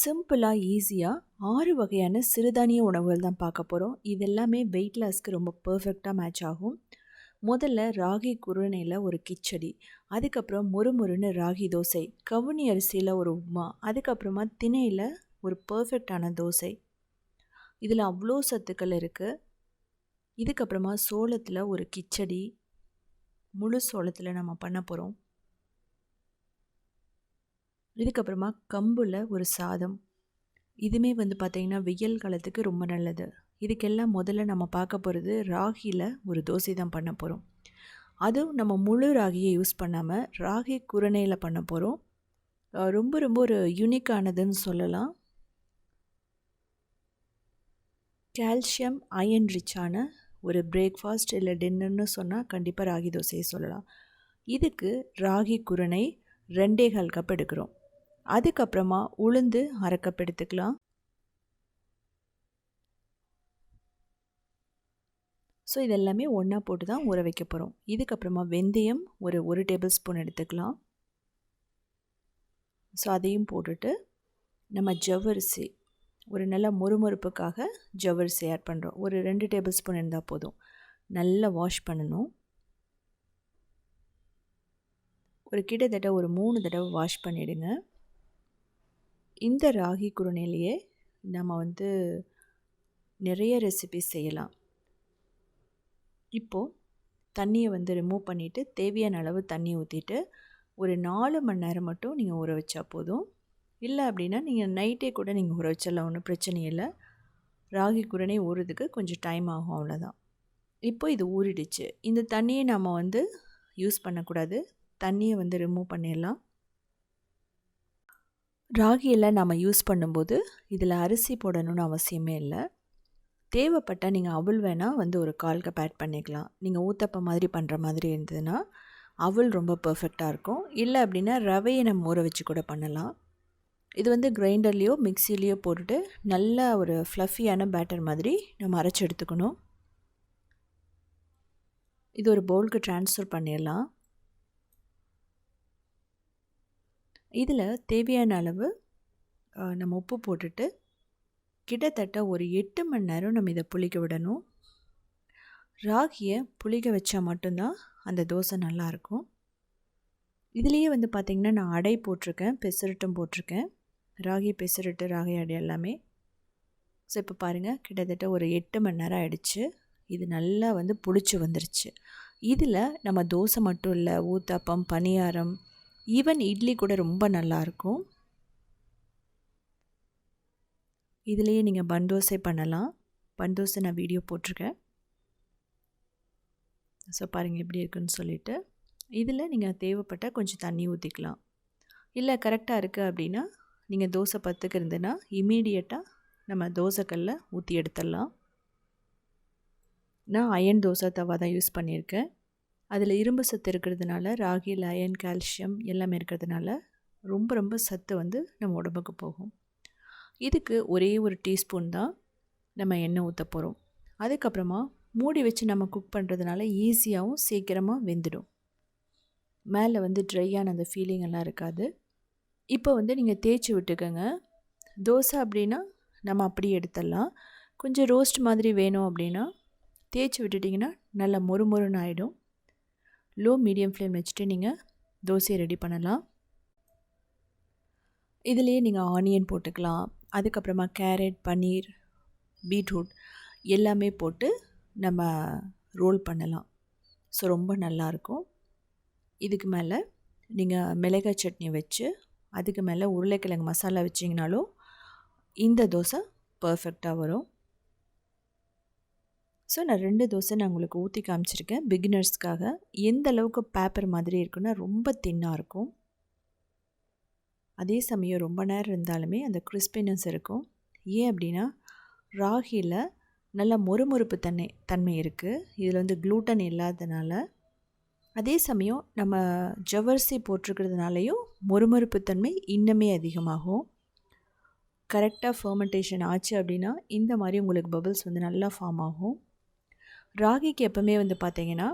சிம்பிளாக ஈஸியாக ஆறு வகையான சிறுதானிய உணவுகள் தான் பார்க்க போகிறோம் இது எல்லாமே வெயிட் லாஸ்க்கு ரொம்ப பர்ஃபெக்டாக மேட்ச் ஆகும். முதல்ல ராகி குருணையில் ஒரு கிச்சடி அதுக்கப்புறம் முறுமுறுன்னு ராகி தோசை கவுனி அரிசியில் ஒரு உப்மா அதுக்கப்புறமா திணையில் ஒரு பர்ஃபெக்டான தோசை. இதில் அவ்வளோ சத்துக்கள் இருக்குது இதுக்கப்புறமா சோளத்தில் ஒரு கிச்சடி முழு சோளத்தில் நம்ம பண்ண போகிறோம் இதுக்கப்புறமா கம்பில் ஒரு சாதம். இதுவுமே வந்து பார்த்திங்கன்னா வெயில் காலத்துக்கு ரொம்ப நல்லது. இதுக்கெல்லாம் முதல்ல நம்ம பார்க்க போகிறது ராகியில் ஒரு தோசை தான் பண்ண போகிறோம் அதுவும் நம்ம முழு ராகியை யூஸ் பண்ணாமல் ராகி குரணையில் பண்ண போகிறோம் ரொம்ப ரொம்ப ஒரு யூனிக்கானதுன்னு சொல்லலாம். கால்சியம் அயன் ரிச்சான ஒரு பிரேக்ஃபாஸ்ட் இல்லை டின்னர்னு சொன்னால் கண்டிப்பாக ராகி தோசையை சொல்லலாம். இதுக்கு ராகி குரணை ரெண்டே கால் கப் எடுக்கிறோம். அதுக்கப்புறமா உளுந்து அரை கப் எடுத்துக்கலாம் ஸோ இதெல்லாமே ஒன்றா போட்டு தான் ஊற வைக்க போகிறோம் இதுக்கப்புறமா வெந்தயம் ஒரு ஒரு டேபிள் ஸ்பூன் எடுத்துக்கலாம். ஸோ அதையும் போட்டுட்டு நம்ம ஜவ்வரிசி ஒரு நல்ல மொறுமொறுப்புக்காக ஜவ்வரிசி ஆட் பண்ணுறோம் ஒரு ரெண்டு டேபிள் ஸ்பூன் இருந்தால் போதும். நல்லா வாஷ் பண்ணணும். ஒரு கிட்டத்தட்ட ஒரு மூணு தடவை வாஷ் பண்ணிவிடுங்க இந்த ராகி குருணையிலேயே நம்ம வந்து நிறைய ரெசிபி செய்யலாம். இப்போது தண்ணியை வந்து ரிமூவ் பண்ணிவிட்டு தேவையான அளவு தண்ணி ஊற்றிட்டு ஒரு நாலு மணி நேரம் மட்டும் நீங்கள் ஊற வச்சா போதும். இல்லை அப்படின்னா நீங்கள் நைட்டே கூட நீங்கள் ஊற வச்சிடலாம் ஒன்றும் பிரச்சனை இல்லை. ராகி குரணை ஊறுறதுக்கு கொஞ்சம் டைம் ஆகும் அவ்வளோதான் இப்போ இது ஊறிடுச்சு. இந்த தண்ணியை நம்ம வந்து யூஸ் பண்ணக்கூடாது. தண்ணியை வந்து ரிமூவ் பண்ணிடலாம். ராகியில் நம்ம யூஸ் பண்ணும்போது இதில் அரிசி போடணும்னு அவசியமே இல்லை. தேவைப்பட்டால் நீங்கள் அவள் வேணால் வந்து ஒரு கால் கப் ஆட் பண்ணிக்கலாம். நீங்கள் ஊத்தப்பம் மாதிரி பண்ணுற மாதிரி இருந்ததுன்னா அவள் ரொம்ப பர்ஃபெக்டாக இருக்கும். இல்லை அப்படின்னா ரவையை நம்ம ஊற வச்சு கூட பண்ணலாம். இது வந்து கிரைண்டர்லேயோ மிக்சிலேயோ போட்டுட்டு நல்ல ஒரு ஃப்ளஃபியான பேட்டர் மாதிரி நம்ம அரைச்சி எடுத்துக்கணும். இது ஒரு பவுலுக்கு ட்ரான்ஸ்ஃபர் பண்ணிடலாம். இதில் தேவையான அளவு நம்ம உப்பு போட்டுட்டு கிட்டத்தட்ட ஒரு எட்டு மணி நேரம் நம்ம இதை புளிக்க விடணும். ராகியை புளிக்க வச்சா மட்டும்தான் அந்த தோசை நல்லாயிருக்கும் இதுலேயே வந்து பார்த்திங்கன்னா நான் அடை போட்டிருக்கேன் பெசரட்டும் போட்டிருக்கேன். ராகி பெசரட்டு ராகி அடை எல்லாமே. ஸோ இப்போ பாருங்கள் கிட்டத்தட்ட ஒரு எட்டு மணி நேரம் ஆகிடுச்சு இது நல்லா வந்து புளிச்சு வந்துருச்சு. இதில் நம்ம தோசை மட்டும் இல்லை ஊத்தாப்பம் பனியாரம் ஈவன் இட்லி கூட ரொம்ப நல்லாயிருக்கும் இதுலேயே நீங்கள் பந்தோசை பண்ணலாம். பந்தோசை நான் வீடியோ போட்டிருக்கேன். ஸோ பாருங்கள் எப்படி இருக்குன்னு சொல்லிவிட்டு இதில் நீங்கள் தேவைப்பட்டால் கொஞ்சம் தண்ணி ஊற்றிக்கலாம் இல்லை கரெக்டாக இருக்குது அப்படின்னா நீங்கள் தோசை பத்துக்கு இருந்ததுன்னா இமீடியட்டாக நம்ம தோசைக்கல்ல ஊற்றி எடுத்துடலாம். நான் அயன் தோசை தவா தான் யூஸ் பண்ணியிருக்கேன். அதில் இரும்பு சத்து இருக்கிறதுனால ராகியில் அயன் கால்சியம் எல்லாமே இருக்கிறதுனால ரொம்ப ரொம்ப சத்து வந்து நம்ம உடம்புக்கு போகும். இதுக்கு ஒரே ஒரு டீஸ்பூன் தான் நம்ம எண்ணெய் ஊற்ற போகிறோம் அதுக்கப்புறமா மூடி வச்சு நம்ம குக் பண்ணுறதுனால ஈஸியாகவும் சீக்கிரமாக வெந்துடும். மேலே வந்து ட்ரையான அந்த ஃபீலிங் எல்லாம் இருக்காது. இப்போ வந்து நீங்கள் தேய்ச்சி விட்டுக்கோங்க. தோசை அப்படின்னா நம்ம அப்படியே எடுத்துடலாம். கொஞ்சம் ரோஸ்ட் மாதிரி வேணும் அப்படின்னா தேய்ச்சி விட்டுட்டிங்கன்னா நல்லா மொறு மொறுன்னு ஆகிடும் லோ மீடியம் ஃப்ளேம் வச்சுட்டு நீங்கள் தோசையை ரெடி பண்ணலாம். இதுலேயே நீங்கள் ஆனியன் போட்டுக்கலாம். அதுக்கப்புறமா கேரட் பன்னீர் பீட்ரூட் எல்லாமே போட்டு நம்ம ரோல் பண்ணலாம். ஸோ ரொம்ப நல்லாயிருக்கும். இதுக்கு மேலே நீங்கள் மிளகாய் சட்னி வச்சு அதுக்கு மேலே உருளைக்கிழங்கு மசாலா வச்சிங்கனாலும் இந்த தோசை பர்ஃபெக்டாக வரும். ஸோ நான் ரெண்டு தோசை நான் உங்களுக்கு ஊற்றி காமிச்சிருக்கேன். பிகினர்ஸ்க்காக எந்த அளவுக்கு பேப்பர் மாதிரி இருக்குன்னா ரொம்ப தின்னாக இருக்கும். அதே சமயம் ரொம்ப நேரம் இருந்தாலுமே அந்த கிறிஸ்பினஸ் இருக்கும். ஏன் அப்படின்னா ராகியில் நல்ல மொறுமொறுப்பு தன்மை தன்மை இருக்குது இதில் வந்து க்ளூட்டன் இல்லாததுனால. அதே சமயம் நம்ம ஜவர்சி போட்டிருக்கிறதுனாலையும் மொறுமொறுப்பு தன்மை இன்னுமே அதிகமாகும். கரெக்டாக ஃபர்மெண்டேஷன் ஆச்சு அப்படின்னா இந்த மாதிரி உங்களுக்கு பபிள்ஸ் வந்து நல்லா ஃபார்ம் ஆகும். ராகிக்கு எப்போவுமே வந்து பார்த்திங்கன்னா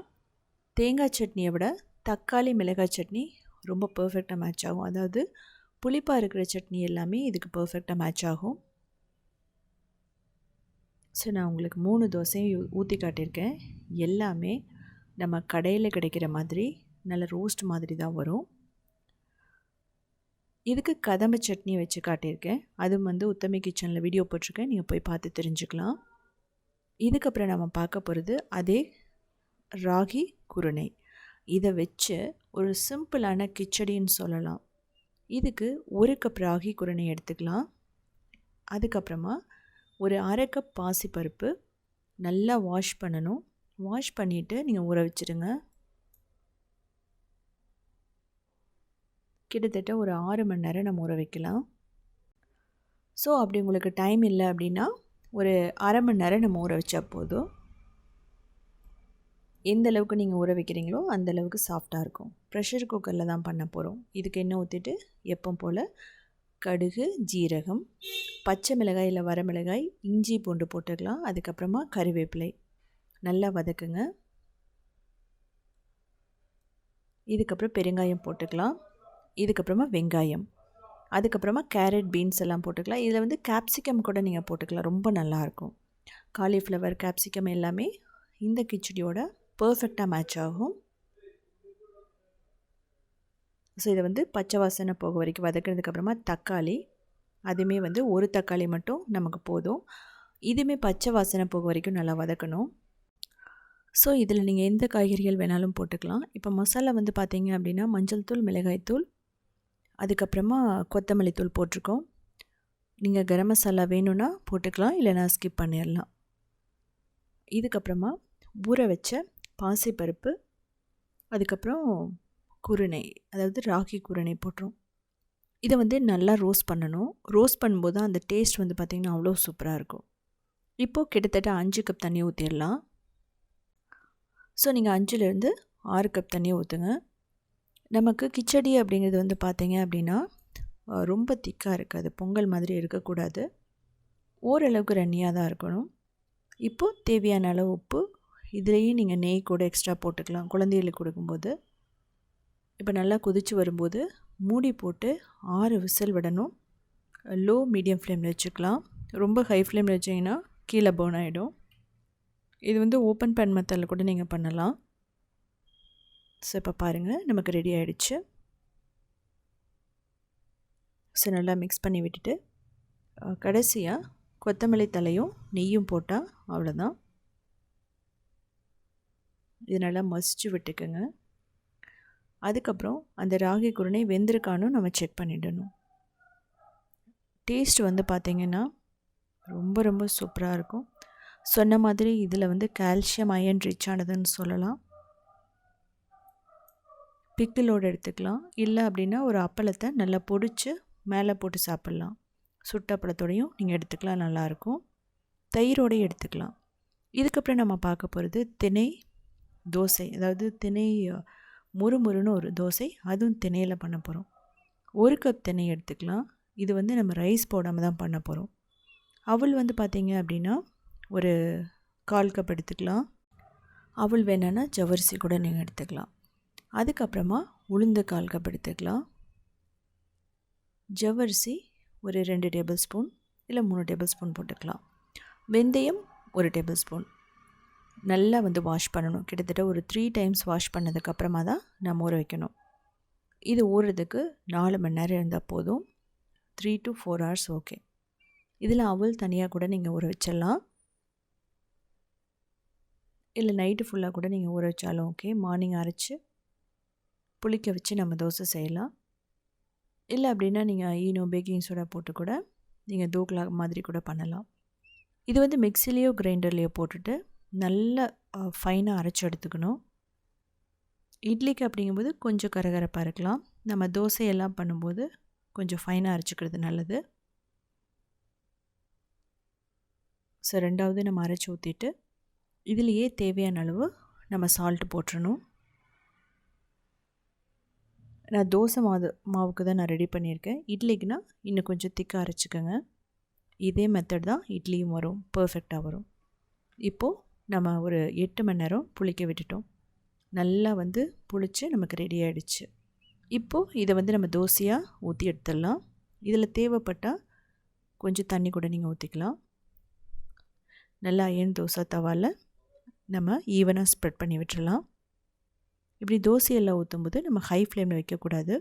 தேங்காய் சட்னியை விட தக்காளி மிளகாய் சட்னி ரொம்ப பர்ஃபெக்டாக மேட்ச் ஆகும். அதாவது புளிப்பாக இருக்கிற சட்னி எல்லாமே இதுக்கு பர்ஃபெக்டாக மேட்ச் ஆகும். ஸோ நான் உங்களுக்கு மூணு தோசையும் ஊற்றி காட்டியிருக்கேன். எல்லாமே நம்ம கடையில் கிடைக்கிற மாதிரி நல்ல ரோஸ்ட் மாதிரி தான் வரும். இதுக்கு கதம்ப சட்னி வச்சு காட்டியிருக்கேன். அதுவும் வந்து உத்தமி கிச்சனில் வீடியோ போட்டிருக்கேன். நீங்கள் போய் பார்த்து தெரிஞ்சுக்கலாம். இதுக்கப்புறம் நம்ம பார்க்க போகிறது அதே ராகி குருணை. இதை வச்சு ஒரு சிம்பிளான கிச்சடின்னு சொல்லலாம். இதுக்கு ஒரு கப் ராகி குருணை எடுத்துக்கலாம். அதுக்கப்புறமா ஒரு அரை கப் பாசிப்பருப்பு நல்லா வாஷ் பண்ணணும். வாஷ் பண்ணிவிட்டு நீங்கள் ஊற வச்சுருங்க. கிட்டத்தட்ட ஒரு ஆறு மணி நேரம் நம்ம ஊற வைக்கலாம். ஸோ அப்படி உங்களுக்கு டைம் இல்லை அப்படின்னா ஒரு அரை மணி நேரம் நம்ம ஊற வச்சா போதும். எந்த அளவுக்கு நீங்கள் ஊற வைக்கிறீங்களோ அந்த அளவுக்கு சாஃப்டாக இருக்கும். ப்ரெஷர் குக்கரில் தான் பண்ண போகிறோம் இதுக்கு என்ன ஊற்றிட்டு எப்போ போல் கடுகு ஜீரகம் பச்சை மிளகாய் இல்லை வரமிளகாய் இஞ்சி பூண்டு போட்டுக்கலாம். அதுக்கப்புறமா கறிவேப்பிலை நல்லா வதக்குங்க. இதுக்கப்புறம் பெருங்காயம் போட்டுக்கலாம். இதுக்கப்புறமா வெங்காயம். அதுக்கப்புறமா கேரட் பீன்ஸ் எல்லாம் போட்டுக்கலாம். இதில் வந்து கேப்சிகம் கூட நீங்கள் போட்டுக்கலாம். ரொம்ப நல்லாயிருக்கும். காலிஃப்ளவர் கேப்சிகம் எல்லாமே இந்த கிச்சடியோட பர்ஃபெக்டாக மேட்ச் ஆகும். ஸோ இதை வந்து பச்சை வாசனை போக வரைக்கும் வதக்கினதுக்கப்புறமா தக்காளி அதுவுமே வந்து ஒரு தக்காளி மட்டும் நமக்கு போதும். இதுவுமே பச்சை வாசனை போக வரைக்கும் நல்லா வதக்கணும். ஸோ இதில் நீங்கள் எந்த காய்கறிகள் வேணாலும் போட்டுக்கலாம். இப்போ மசாலா வந்து பார்த்தீங்க அப்படின்னா மஞ்சள் தூள் மிளகாய் தூள் அதுக்கப்புறமா கொத்தமல்லி தூள் போட்டிருக்கோம். நீங்கள் கரம் மசாலா வேணும்னா போட்டுக்கலாம் இல்லைனா ஸ்கிப் பண்ணிடலாம் இதுக்கப்புறமா ஊற வச்ச பாசிப்பருப்பு அதுக்கப்புறம் குருணை அதாவது ராகி குருணை போட்டுரும். இதை வந்து நல்லா ரோஸ்ட் பண்ணணும். ரோஸ்ட் பண்ணும்போது அந்த டேஸ்ட் வந்து பார்த்திங்கன்னா அவ்வளோ சூப்பராக இருக்கும். இப்போது கிட்டத்தட்ட அஞ்சு கப் தண்ணி ஊற்றிடலாம் ஸோ நீங்கள் அஞ்சுலேருந்து ஆறு கப் தண்ணி ஊற்றுங்க நமக்கு கிச்சடி அப்படிங்கிறது வந்து பார்த்திங்க அப்படின்னா ரொம்ப திக்காக இருக்காது பொங்கல் மாதிரி இருக்கக்கூடாது. ஓரளவுக்கு ரன்னியாக தான் இருக்கணும். இப்போது தேவையான அளவு உப்பு இதுலேயும் நீங்கள் நெய் கூட எக்ஸ்ட்ரா போட்டுக்கலாம். குழந்தைகளுக்கு கொடுக்கும்போது. இப்போ நல்லா கொதித்து வரும்போது மூடி போட்டு ஆறு விசில் விடணும். லோ மீடியம் ஃப்ளேமில் வச்சுக்கலாம். ரொம்ப ஹை ஃப்ளேமில் வச்சிங்கன்னா கீழே பர்ன் ஆகிடும் இது வந்து ஓப்பன் பேன் மெத்தடில் கூட நீங்கள் பண்ணலாம். ஸோ இப்போ பாருங்கள் நமக்கு ரெடி ஆகிடுச்சு ஸோ நல்லா மிக்ஸ் பண்ணி விட்டுட்டு கடைசியாக கொத்தமல்லி தலையும் நெய்யும் போட்டால் அவ்வளோதான் இது நல்லா மசிச்சு விட்டுக்குங்க. அதுக்கப்புறம் அந்த ராகி குருணை வெந்திருக்கானும் நம்ம செக் பண்ணிடணும். டேஸ்ட் வந்து பார்த்திங்கன்னா ரொம்ப ரொம்ப சூப்பராக இருக்கும். சொன்ன மாதிரி இதில் வந்து கால்சியம் அயன் ரிச்சானதுன்னு சொல்லலாம். பிக்கிலோடு எடுத்துக்கலாம். இல்லை அப்படின்னா ஒரு அப்பளத்தை நல்லா பொடிச்சு மேலே போட்டு சாப்பிட்லாம். சுட்ட அப்பளத்தோடையும் நீங்கள் எடுத்துக்கலாம் நல்லாயிருக்கும். தயிரோடையும் எடுத்துக்கலாம். இதுக்கப்புறம் நம்ம பார்க்க போகிறது திணை தோசை. அதாவது திணை முறுமுறுன்னு ஒரு தோசை. அதுவும் திணையில் பண்ண போகிறோம். ஒரு கப் திணை எடுத்துக்கலாம். இது வந்து நம்ம ரைஸ் போடாமல் தான் பண்ண போகிறோம். அவள் வந்து பார்த்திங்க அப்படின்னா ஒரு கால் கப் எடுத்துக்கலாம். அவள் வேணான்னா ஜவரிசி கூட நீங்கள் எடுத்துக்கலாம். அதுக்கப்புறமா உளுந்து கால் கப் எடுத்துக்கலாம். ஜவ்வரிசி ஒரு ரெண்டு டேபிள் ஸ்பூன் இல்லை மூணு டேபிள் ஸ்பூன் போட்டுக்கலாம். வெந்தயம் ஒரு டேபிள் ஸ்பூன் நல்லா வந்து வாஷ் பண்ணணும். கிட்டத்தட்ட ஒரு த்ரீ டைம்ஸ் வாஷ் பண்ணதுக்கப்புறமா தான் நம்ம ஊற வைக்கணும். இது ஊறுறதுக்கு நாலு மணி நேரம் இருந்தால் போதும். Three to four hours okay இதில் அவள் தனியாக கூட நீங்கள் ஊற வச்சிடலாம். இல்லை நைட்டு ஃபுல்லாக கூட நீங்கள் ஊற வச்சாலும் ஓகே மார்னிங் அரைச்சி புளிக்க வச்சு நம்ம தோசை செய்யலாம். இல்லை அப்படின்னா நீங்கள் ஈனோ பேக்கிங் சோடா போட்டு கூட நீங்கள் தோக்லா மாதிரி கூட பண்ணலாம். இது வந்து மிக்சிலேயோ கிரைண்டர்லேயோ போட்டுட்டு நல்லா ஃபைனாக அரைச்சி எடுத்துக்கணும். இட்லிக்கு அப்படிங்கும்போது கொஞ்சம் கரகரப்பாக இருக்கலாம். நம்ம தோசையெல்லாம் பண்ணும்போது கொஞ்சம் ஃபைனாக அரைச்சிக்கிறது நல்லது. ஸோ ரெண்டாவது நம்ம அரைச்சி ஊற்றிட்டு இதுலேயே தேவையான அளவு நம்ம சால்ட்டு போட்டுறணும். நான் தோசை மாவு மாவுக்கு தான் நான் ரெடி பண்ணியிருக்கேன். இட்லிக்குனா இன்னும் கொஞ்சம் திக்காக அரைச்சிக்கோங்க. இதே மெத்தட் தான் இட்லியும் வரும் பர்ஃபெக்டாக வரும். இப்போது நம்ம ஒரு எட்டு மணி நேரம் புளிக்க விட்டுட்டோம். நல்லா வந்து புளித்து நமக்கு ரெடி ஆகிடுச்சு இப்போது இதை வந்து நம்ம தோசையாக ஊற்றி எடுத்துடலாம். இதில் தேவைப்பட்டால் கொஞ்சம் தண்ணி கூட நீங்கள் ஊற்றிக்கலாம் நல்லா ஏன் தோசை தவாவில் நம்ம ஈவனாக ஸ்ப்ரெட் பண்ணி விட்டுடலாம். இப்படி தோசையெல்லாம் ஊற்றும்போது நம்ம ஹை ஃப்ளேமில் வைக்கக்கூடாது.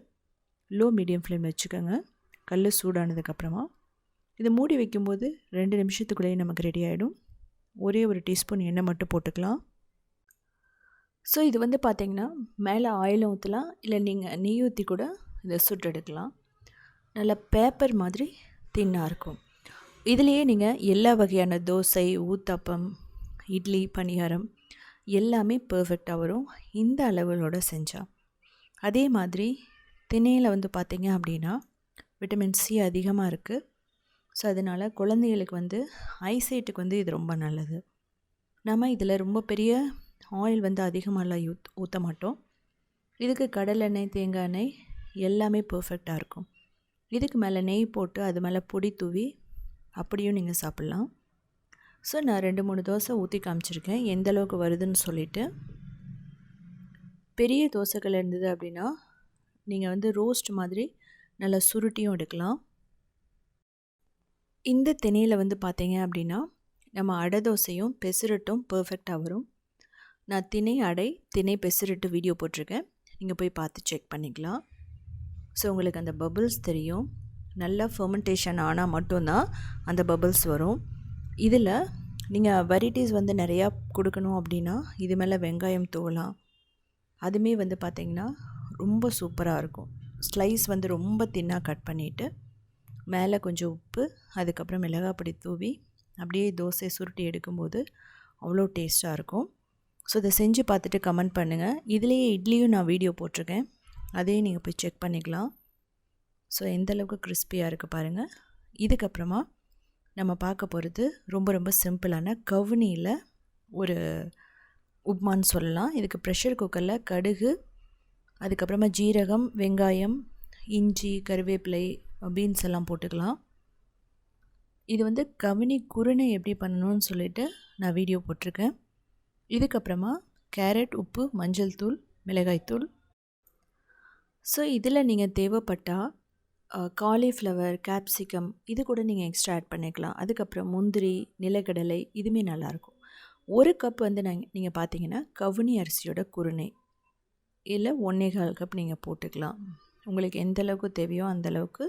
லோ மீடியம் ஃப்ளேம் வச்சுக்கோங்க. கல் சூடானதுக்கப்புறமா இதை மூடி வைக்கும்போது ரெண்டு நிமிஷத்துக்குள்ளேயே நமக்கு ரெடி ஆகிடும் ஒரே ஒரு டீஸ்பூன் எண்ணெய் மட்டும் போட்டுக்கலாம். ஸோ இது வந்து பார்த்திங்கன்னா மேலே ஆயிலும் ஊற்றலாம் இல்லை நீங்கள் நெய் ஊற்றி கூட இதை சுட்டு எடுக்கலாம். நல்லா பேப்பர் மாதிரி தின்னாக இருக்கும். இதுலேயே நீங்கள் எல்லா வகையான தோசை ஊத்தப்பம் இட்லி பணியாரம் எல்லாமே பர்ஃபெக்டாக வரும். இந்த அளவுகளோட செஞ்சால் அதே மாதிரி திணையில் வந்து பார்த்திங்க அப்படின்னா விட்டமின் சி அதிகமாக இருக்குது ஸோ அதனால் குழந்தைகளுக்கு வந்து ஐசைட்டுக்கு வந்து இது ரொம்ப நல்லது. நம்ம இதில் ரொம்ப பெரிய ஆயில் வந்து அதிகமாகலாம் யூத் ஊற்ற மாட்டோம். இதுக்கு கடலெண்ணெய் தேங்காய் எண்ணெய் எல்லாமே பர்ஃபெக்டாக இருக்கும். இதுக்கு மேலே நெய் போட்டு அது மேலே பொடி தூவி அப்படியும் நீங்கள் சாப்பிட்லாம். ஸோ நான் ரெண்டு மூணு தோசை ஊற்றி காமிச்சிருக்கேன். எந்த அளவுக்கு வருதுன்னு சொல்லிவிட்டு பெரிய தோசைகள் இருந்தது அப்படின்னா நீங்கள் வந்து ரோஸ்ட் மாதிரி நல்லா சுருட்டியும் எடுக்கலாம். இந்த திணையில் வந்து பார்த்தீங்க அப்படின்னா நம்ம அடை தோசையும் பெசுரட்டும் பர்ஃபெக்டாக வரும். நான் திணை அடை திணை பெசுரட்டு வீடியோ போட்டிருக்கேன். நீங்கள் போய் பார்த்து செக் பண்ணிக்கலாம். ஸோ உங்களுக்கு அந்த பபுள்ஸ் தெரியும். நல்லா ஃபெர்மெண்டேஷன் ஆனால் மட்டும்தான் அந்த பபுள்ஸ் வரும். இதில் நீங்கள் வெரைட்டிஸ் வந்து நிறையா கொடுக்கணும் அப்படின்னா இது மேலே வெங்காயம் தூவலாம் அதுவுமே வந்து பார்த்திங்கன்னா ரொம்ப சூப்பராக இருக்கும். ஸ்லைஸ் வந்து ரொம்ப தின்னாக கட் பண்ணிவிட்டு மேலே கொஞ்சம் உப்பு அதுக்கப்புறம் மிளகாய் பொடி தூவி அப்படியே தோசை சுருட்டி எடுக்கும்போது அவ்வளோ டேஸ்ட்டாக இருக்கும். ஸோ இதை செஞ்சு பார்த்துட்டு கமெண்ட் பண்ணுங்கள் இதுலேயே இட்லியும் நான் வீடியோ போட்டிருக்கேன். அதையும் நீங்கள் போய் செக் பண்ணிக்கலாம். ஸோ எந்தளவுக்கு கிறிஸ்பியாக இருக்குது பாருங்கள் இதுக்கப்புறமா நம்ம பார்க்க போகிறது ரொம்ப ரொம்ப சிம்பிளான கவுனியில் ஒரு உப்மான்னு சொல்லலாம். இதுக்கு ப்ரெஷர் குக்கரில் கடுகு அதுக்கப்புறமா ஜீரகம் வெங்காயம் இஞ்சி கருவேப்பிலை பீன்ஸ் எல்லாம் போட்டுக்கலாம். இது வந்து கவினி குருணை எப்படி பண்ணணும்னு சொல்லிட்டு நான் வீடியோ போட்டிருக்கேன். இதுக்கப்புறமா கேரட் உப்பு மஞ்சள் தூள் மிளகாய்த்தூள் ஸோ இதில் நீங்கள் தேவைப்பட்டால் காலிஃப்ளவர் கேப்சிகம் இது கூட நீங்கள் எக்ஸ்ட்ரா ஆட் பண்ணிக்கலாம். அதுக்கப்புறம் முந்திரி நிலக்கடலை இதுவுமே நல்லாயிருக்கும். ஒரு கப் வந்து நாங்கள் நீங்கள் பார்த்தீங்கன்னா கவுனி அரிசியோட குருணை. இல்லை ஒன்றே கால் கப் நீங்கள் போட்டுக்கலாம். உங்களுக்கு எந்த அளவுக்கு தேவையோ அந்த அளவுக்கு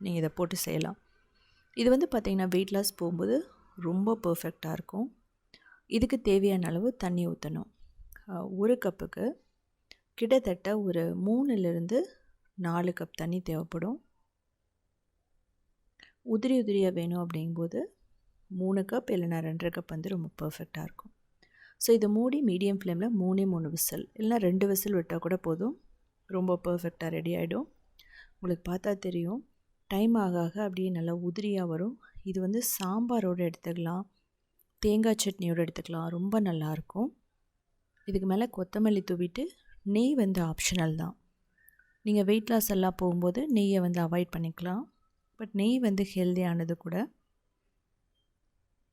நீங்கள் இதை போட்டு செய்யலாம். இது வந்து பார்த்திங்கன்னா வெயிட் லாஸ் போகும்போது ரொம்ப பர்ஃபெக்டாக இருக்கும். இதுக்கு தேவையான அளவு தண்ணி ஊற்றணும் ஒரு கப்புக்கு கிட்டத்தட்ட ஒரு மூணுலேருந்து நாலு கப் தண்ணி தேவைப்படும். உதிரி உதிரியாக வேணும் அப்படிங்கும்போது மூணு கப் இல்லைனா ரெண்டரை கப் வந்து ரொம்ப பர்ஃபெக்டாக இருக்கும். ஸோ இதை மூடி மீடியம் ஃப்ளேமில் மூணே மூணு விசில் இல்லைனா ரெண்டு விசில் விட்டால் கூட போதும். ரொம்ப பர்ஃபெக்டாக ரெடி ஆகிடும் உங்களுக்கு பார்த்தா தெரியும் டைம் ஆக ஆக அப்படியே நல்லா உதிரியாக வரும். இது வந்து சாம்பாரோடு எடுத்துக்கலாம் தேங்காய் சட்னியோடு எடுத்துக்கலாம் ரொம்ப நல்லாயிருக்கும் இதுக்கு மேலே கொத்தமல்லி தூவிட்டு நெய் வந்து ஆப்ஷனல் தான். நீங்கள் வெயிட் லாஸ் எல்லாம் போகும்போது நெய்யை வந்து அவாய்ட் பண்ணிக்கலாம். பட் நெய் வந்து ஹெல்த்தியானது கூட.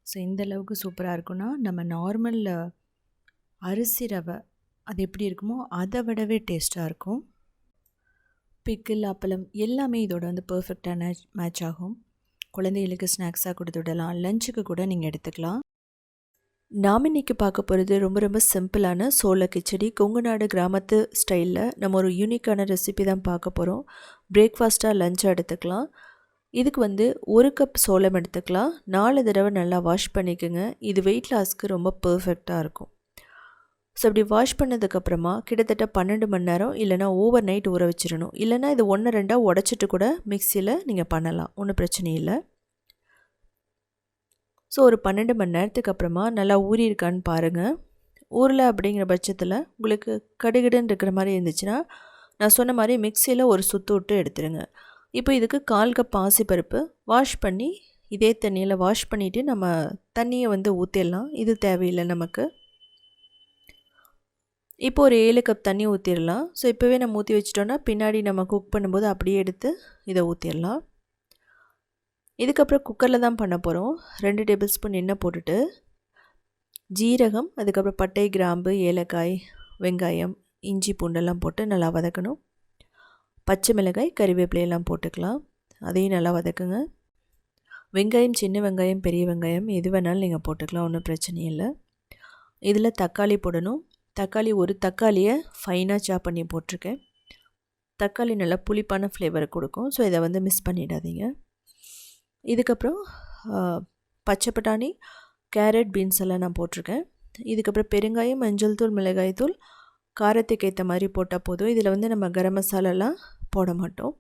ஸோ இந்த அளவுக்கு சூப்பராக இருக்குன்னா நம்ம நார்மல் அரிசி ரவை அது எப்படி இருக்குமோ அதை விடவே டேஸ்ட்டாக இருக்கும். பிக்கிள் அப்பளம் எல்லாமே இதோட வந்து பர்ஃபெக்டான மேட்ச் ஆகும். குழந்தைகளுக்கு ஸ்நாக்ஸாக கொடுத்து விடலாம். லஞ்சுக்கு கூட நீங்கள் எடுத்துக்கலாம். நாம் இன்றைக்கி பார்க்க போகிறது ரொம்ப ரொம்ப சிம்பிளான சோள கிச்சடி. கொங்குநாடு கிராமத்து ஸ்டைலில் நம்ம ஒரு யூனிக்கான ரெசிபி தான் பார்க்க போகிறோம் பிரேக்ஃபாஸ்ட்டாக லஞ்சாக எடுத்துக்கலாம். இதுக்கு வந்து ஒரு கப் சோளம் எடுத்துக்கலாம். நாலு தடவை நல்லா வாஷ் பண்ணிக்கோங்க. இது வெயிட் லாஸ்க்கு ரொம்ப பர்ஃபெக்டாக இருக்கும். ஸோ அப்படி வாஷ் பண்ணதுக்கப்புறமா கிட்டத்தட்ட பன்னெண்டு மணி நேரம் இல்லைனா ஓவர் நைட் ஊற வச்சிடணும். இல்லைனா இது ஒன்று ரெண்டாக உடச்சிட்டு கூட மிக்சியில் நீங்கள் பண்ணலாம். ஒன்றும் பிரச்சனை இல்லை. ஸோ ஒரு பன்னெண்டு மணி நேரத்துக்கு அப்புறமா நல்லா ஊறி இருக்கான்னு பாருங்கள் ஊரில் அப்படிங்கிற பட்சத்தில் உங்களுக்கு கடுகடுன்னு இருக்கிற மாதிரி இருந்துச்சுன்னா நான் சொன்ன மாதிரி மிக்சியில் ஒரு சுத்து விட்டு எடுத்துருங்க. இப்போ இதுக்கு கால் கப் பாசிப்பருப்பு வாஷ் பண்ணி இதே தண்ணியில் வாஷ் பண்ணிவிட்டு நம்ம தண்ணியை வந்து ஊற்றிடலாம் இது தேவையில்லை நமக்கு. இப்போ ஒரு ஏழு கப் தண்ணி ஊற்றிடலாம் ஸோ இப்போவே நம்ம ஊற்றி வச்சிட்டோன்னா பின்னாடி நம்ம குக் பண்ணும்போது அப்படியே எடுத்து இதை ஊற்றிடலாம் இதுக்கப்புறம் குக்கரில் தான் பண்ண போகிறோம் ரெண்டு டேபிள் ஸ்பூன் எண்ணெய் போட்டுட்டு ஜீரகம் அதுக்கப்புறம் பட்டை கிராம்பு ஏலக்காய் வெங்காயம் இஞ்சி பூண்டெல்லாம் போட்டு நல்லா வதக்கணும். பச்சை மிளகாய் கறிவேப்பிலையெல்லாம் போட்டுக்கலாம். அதையும் நல்லா வதக்குங்க. வெங்காயம் சின்ன வெங்காயம் பெரிய வெங்காயம் எது வேணாலும் நீங்கள் போட்டுக்கலாம் ஒன்றும் பிரச்சனை இல்லை. இதில் தக்காளி போடணும். தக்காளி ஒரு தக்காளியை ஃபைனாக சாப் பண்ணி போட்டிருக்கேன். தக்காளி நல்லா புளிப்பான ஃப்ளேவரை கொடுக்கும். ஸோ இதை வந்து மிஸ் பண்ணிடாதீங்க. இதுக்கப்புறம் பச்சை பட்டாணி கேரட் பீன்ஸ் எல்லாம் நான் போட்டிருக்கேன். இதுக்கப்புறம் பெருங்காயம் மஞ்சள் தூள் மிளகாய் தூள் காரத்துக்கு ஏற்ற மாதிரி போட்டால் போதும். இதில் வந்து நம்ம கரம் மசாலாலாம் போட மாட்டோம்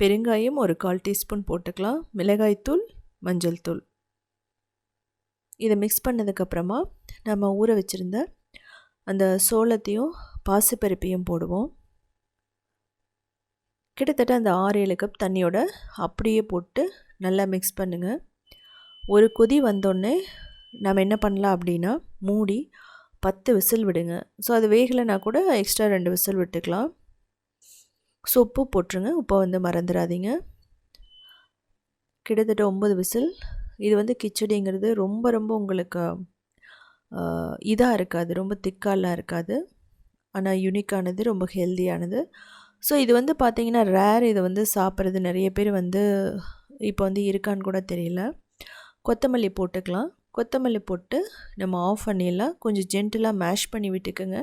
பெருங்காயம் ஒரு கால் டீஸ்பூன் போட்டுக்கலாம். மிளகாய்த்தூள் மஞ்சள் தூள். இதை மிக்ஸ் பண்ணதுக்கப்புறமா நம்ம ஊற வச்சுருந்த அந்த சோளத்தையும் பாசிப்பருப்பையும் போடுவோம். கிட்டத்தட்ட அந்த ஆறு ஏழு கப் தண்ணியோட அப்படியே போட்டு நல்லா மிக்ஸ் பண்ணுங்கள் ஒரு கொதி வந்தோடனே நம்ம என்ன பண்ணலாம் அப்படின்னா மூடி பத்து விசில் விடுங்க. ஸோ அது வேகலைனா கூட எக்ஸ்ட்ரா ரெண்டு விசில் விட்டுக்கலாம். ஸோ உப்பு போட்டுருங்க. உப்பை வந்து மறந்துடாதீங்க. கிட்டத்தட்ட ஒம்பது விசில். இது வந்து கிச்சடிங்கிறது ரொம்ப ரொம்ப உங்களுக்கு இதாக இருக்காது. ரொம்ப திக்காலாம் இருக்காது. ஆனால் யூனிக்கானது ரொம்ப ஹெல்த்தியானது ஸோ இது வந்து பார்த்திங்கன்னா ரேர் இதை வந்து சாப்பிட்றது. நிறைய பேர் வந்து இப்போ வந்து இருக்கான்னு கூட தெரியல. கொத்தமல்லி போட்டுக்கலாம். கொத்தமல்லி போட்டு நம்ம ஆஃப் பண்ணிடலாம். கொஞ்சம் ஜென்டிலாக மேஷ் பண்ணி விட்டுக்குங்க.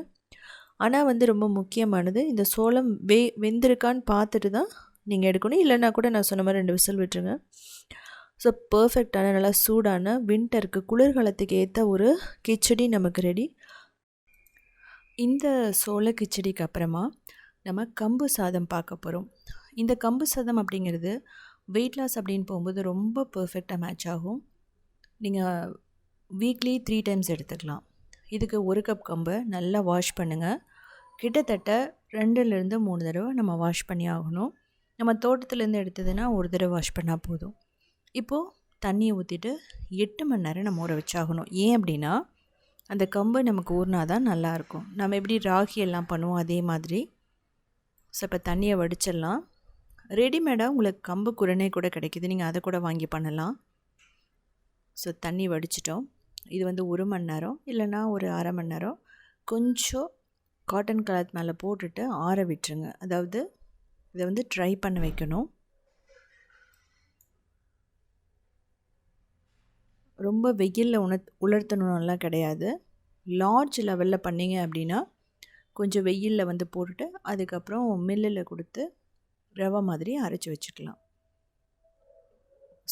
ஆனால் வந்து ரொம்ப முக்கியமானது இந்த சோளம் வே வெந்திருக்கான்னு பார்த்துட்டு தான் நீங்கள் எடுக்கணும். இல்லைன்னா கூட நான் சொன்ன மாதிரி ரெண்டு விசில் விட்டுருங்க. ஸோ பர்ஃபெக்டான நல்லா சூடான வின்டருக்கு குளிர்காலத்துக்கு ஏற்ற ஒரு கிச்சடி நமக்கு ரெடி இந்த சோள கிச்சடிக்கு அப்புறமா நம்ம கம்பு சாதம் பார்க்க போகிறோம் இந்த கம்பு சாதம் அப்படிங்கிறது வெயிட் லாஸ் அப்படின்னு போகும்போது ரொம்ப பர்ஃபெக்டாக மேட்ச் ஆகும். நீங்கள் வீக்லி த்ரீ டைம்ஸ் எடுத்துக்கலாம். இதுக்கு ஒரு கப் கம்பை நல்லா வாஷ் பண்ணுங்கள் கிட்டத்தட்ட ரெண்டுலேருந்து மூணு தடவை நம்ம வாஷ் பண்ணி ஆகணும். நம்ம தோட்டத்துலேருந்து எடுத்ததுன்னா ஒரு தடவை வாஷ் பண்ணால் போதும். இப்போது தண்ணியை ஊற்றிட்டு எட்டு மணி நேரம் நம்ம ஊற வச்சாகணும். ஏன் அப்படின்னா அந்த கம்பு நமக்கு ஊறினா தான் நல்லாயிருக்கும் நம்ம எப்படி ராகி எல்லாம் பண்ணுவோம் அதே மாதிரி. ஸோ இப்போ தண்ணியை வடிச்சிடலாம். ரெடிமேடாக உங்களுக்கு கம்பு குரணை கூட கிடைக்கிது. நீங்கள் அதை கூட வாங்கி பண்ணலாம். ஸோ தண்ணி வடிச்சிட்டோம். இது வந்து ஒரு மணி நேரம் இல்லைன்னா ஒரு அரை மணி நேரம். கொஞ்சம் காட்டன் கிளாத் மேலே போட்டுட்டு ஆற விட்டுருங்க. அதாவது இதை வந்து ட்ரை பண்ண வைக்கணும். ரொம்ப வெயிலில் உண உலர்த்தணும்லாம் கிடையாது. லார்ஜ் லெவலில் பண்ணிங்க அப்படின்னா கொஞ்சம் வெயிலில் வந்து போட்டுட்டு அதுக்கப்புறம் மில்லில் கொடுத்து ரவை மாதிரி அரைச்சி வச்சுக்கலாம்.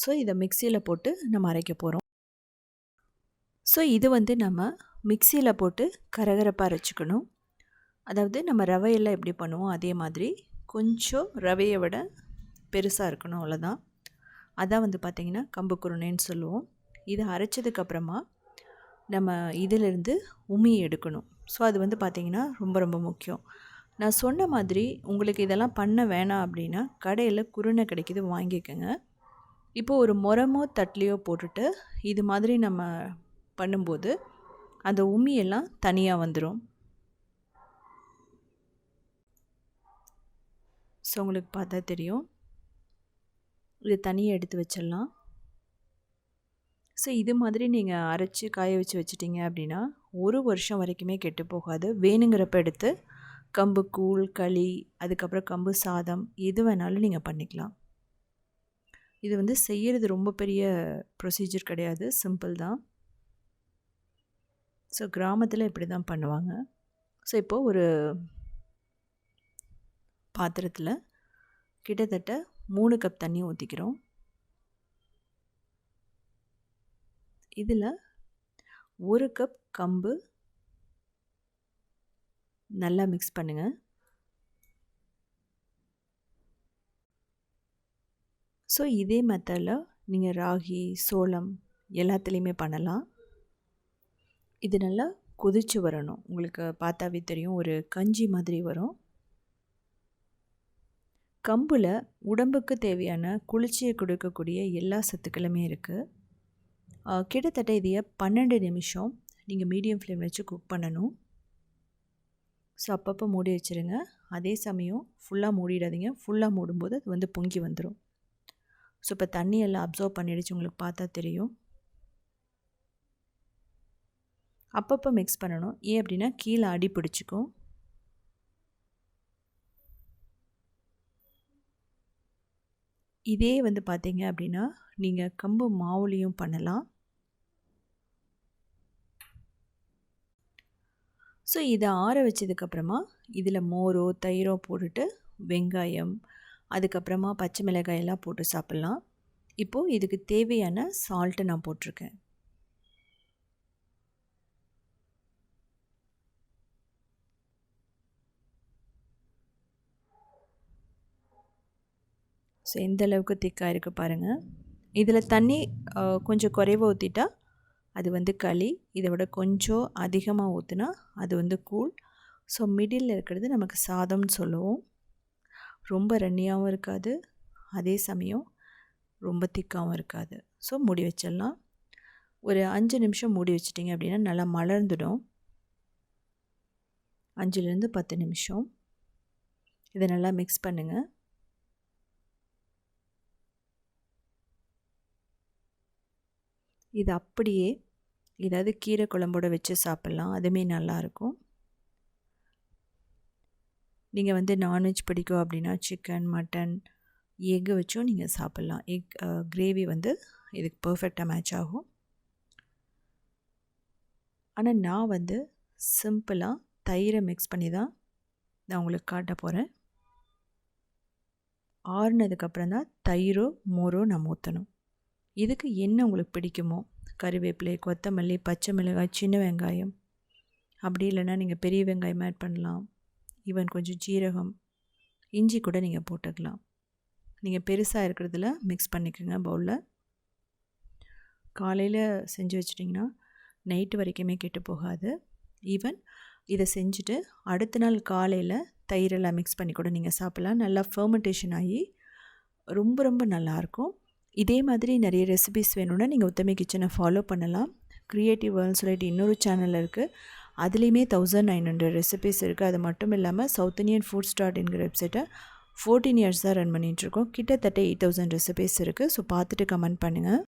ஸோ இதை மிக்சியில் போட்டு நம்ம அரைக்க போகிறோம் ஸோ இது வந்து நம்ம மிக்சியில் போட்டு கரகரப்பாக அரைச்சிக்கணும். அதாவது நம்ம ரவையெல்லாம் எப்படி பண்ணுவோம் அதே மாதிரி கொஞ்சம் ரவையை விட பெருசாக இருக்கணும் அவ்வளோதான் அதான் வந்து பார்த்திங்கன்னா கம்பு குருணைன்னு சொல்லுவோம். இதை அரைச்சதுக்கப்புறமா நம்ம இதிலிருந்து உமியை எடுக்கணும். ஸோ அது வந்து பார்த்திங்கன்னா ரொம்ப ரொம்ப முக்கியம். நான் சொன்ன மாதிரி உங்களுக்கு இதெல்லாம் பண்ண வேணாம் அப்படின்னா கடையில் குருணை கிடைக்கிது வாங்கிக்கோங்க. இப்போது ஒரு முரமோ தட்லியோ போட்டுட்டு இது மாதிரி நம்ம பண்ணும்போது அந்த உமியெல்லாம் தனியாக வந்துடும் ஸோ உங்களுக்கு பார்த்தா தெரியும். இது தனியாக எடுத்து வச்சிடலாம். ஸோ இது மாதிரி நீங்கள் அரைச்சி காய வச்சு வச்சிட்டிங்க அப்படின்னா ஒரு வருஷம் வரைக்குமே கெட்டு போகாது. வேணுங்கிறப்ப எடுத்து கம்பு கூழ் களி அதுக்கப்புறம் கம்பு சாதம் எது வேணாலும் நீங்கள் பண்ணிக்கலாம். இது வந்து செய்கிறது ரொம்ப பெரிய ப்ரொசீஜர் கிடையாது. சிம்பிள் தான். ஸோ கிராமத்தில் இப்படி தான் பண்ணுவாங்க. ஸோ இப்போது ஒரு பாத்திரத்தில் கிட்டத்தட்ட மூணு கப் தண்ணி ஊற்றிக்கிறோம் இதில் ஒரு கப் கம்பு நல்லா மிக்ஸ் பண்ணுங்கள் ஸோ இதே மெத்தடில் நீங்கள் ராகி சோளம் எல்லாத்துலேயுமே பண்ணலாம். இது நல்லா கொதித்து வரணும். உங்களுக்கு பார்த்தாவே தெரியும் ஒரு கஞ்சி மாதிரி வரும். கம்பில் உடம்புக்கு தேவையான குளிர்ச்சியை கொடுக்கக்கூடிய எல்லா சத்துக்களுமே இருக்குது கிட்டத்தட்ட இதைய பன்னெண்டு நிமிஷம் நீங்கள் மீடியம் ஃப்ளேம் வச்சு குக் பண்ணணும். ஸோ அப்பப்போ மூடி வச்சுருங்க. அதே சமயம் ஃபுல்லாக மூடிடாதீங்க. ஃபுல்லாக மூடும்போது அது வந்து பொங்கி வந்துடும் ஸோ இப்போ தண்ணி எல்லாம் அப்சர்வ் பண்ணிடுச்சு. உங்களுக்கு பார்த்தா தெரியும். அப்பப்போ மிக்ஸ் பண்ணணும். ஏன் அப்படின்னா கீழே அடி பிடிச்சிக்கும் இதே வந்து பார்த்தீங்க அப்படின்னா நீங்கள் கம்பு மாவுலேயும் பண்ணலாம். ஸோ இதை ஆற வச்சதுக்கப்புறமா இதில் மோரோ தயிரோ போட்டுட்டு வெங்காயம் அதுக்கப்புறமா பச்சை மிளகாய் எல்லாம் போட்டு சாப்பிட்லாம். இப்போது இதுக்கு தேவையான சால்ட்டு நான் போட்டிருக்கேன். ஸோ எந்த அளவுக்கு திக்காக இருக்குது பாருங்கள் இதில் தண்ணி கொஞ்சம் குறைவாக ஊற்றிட்டா அது வந்து களி. இதை விட கொஞ்சம் அதிகமாக ஊற்றுனா அது வந்து கூழ். ஸோ மிடில் இருக்கிறது நமக்கு சாதம்னு சொல்லுவோம். ரொம்ப ரன்னியாகவும் இருக்காது. அதே சமயம் ரொம்ப திக்காகவும் இருக்காது. ஸோ மூடி வச்சிடலாம். ஒரு அஞ்சு நிமிஷம் மூடி வச்சிட்டிங்க அப்படின்னா நல்லா மலர்ந்துடும். அஞ்சுலேருந்து பத்து நிமிஷம். இதை நல்லா மிக்ஸ் பண்ணுங்கள் இது அப்படியே ஏதாவது கீரை குழம்போடு வச்சு சாப்பிட்லாம். அதுவுமே நல்லாயிருக்கும். நீங்கள் வந்து நான்வெஜ் பிடிக்கும் அப்படின்னா சிக்கன் மட்டன் எக்கு வச்சும் நீங்கள் சாப்பிட்லாம். எக் கிரேவி வந்து இதுக்கு பர்ஃபெக்டாக மேட்ச் ஆகும். ஆனால் நான் வந்து சிம்பிளாக தயிரை மிக்ஸ் பண்ணி தான் நான் உங்களுக்கு காட்ட போகிறேன் ஆறுனதுக்கப்புறம் தான் தயிரோ மோரோ நம்ம ஊற்றணும் இதுக்கு என்ன உங்களுக்கு பிடிக்குமோ? கறிவேப்பிலை கொத்தமல்லி பச்சை மிளகாய் சின்ன வெங்காயம். அப்படி இல்லைன்னா நீங்கள் பெரிய வெங்காயம் ஆட் பண்ணலாம். ஈவன் கொஞ்சம் ஜீரகம். இஞ்சி கூட நீங்கள் போட்டுக்கலாம். நீங்கள் பெருசாக இருக்கிறதுல மிக்ஸ் பண்ணிக்கோங்க பவுலில் காலையில் செஞ்சு வச்சிட்டிங்கன்னா நைட்டு வரைக்குமே கெட்டு போகாது. ஈவன் இதை செஞ்சுட்டு அடுத்த நாள் காலையில் தயிரெல்லாம் மிக்ஸ் பண்ணி கூட நீங்கள் சாப்பிட்லாம். நல்லா ஃபர்மெண்டேஷன் ஆகி ரொம்ப ரொம்ப நல்லாயிருக்கும் இதே மாதிரி நிறைய ரெசிபிஸ் வேணும்னா நீங்கள் உத்தமி கிச்சனை ஃபாலோ பண்ணலாம். க்ரியேட்டிவ் வேர்ல்னு சொல்லிட்டு இன்னொரு சேனல் இருக்குது அதுலேயுமே தௌசண்ட் நைன் ஹண்ட்ரட் ரெசிபிஸ் இருக்குது அது மட்டும் இல்லாமல் சவுத் இந்தியன் ஃபுட் ஸ்டார்ட் என்கிற வெப்சைட்டை ஃபோர்டீன் இயர்ஸாக ரன் பண்ணிகிட்ருக்கோம் கிட்டத்தட்ட எயிட் தௌசண்ட் ரெசிபிஸ் இருக்குது ஸோ பார்த்துட்டு கமெண்ட் பண்ணுங்கள்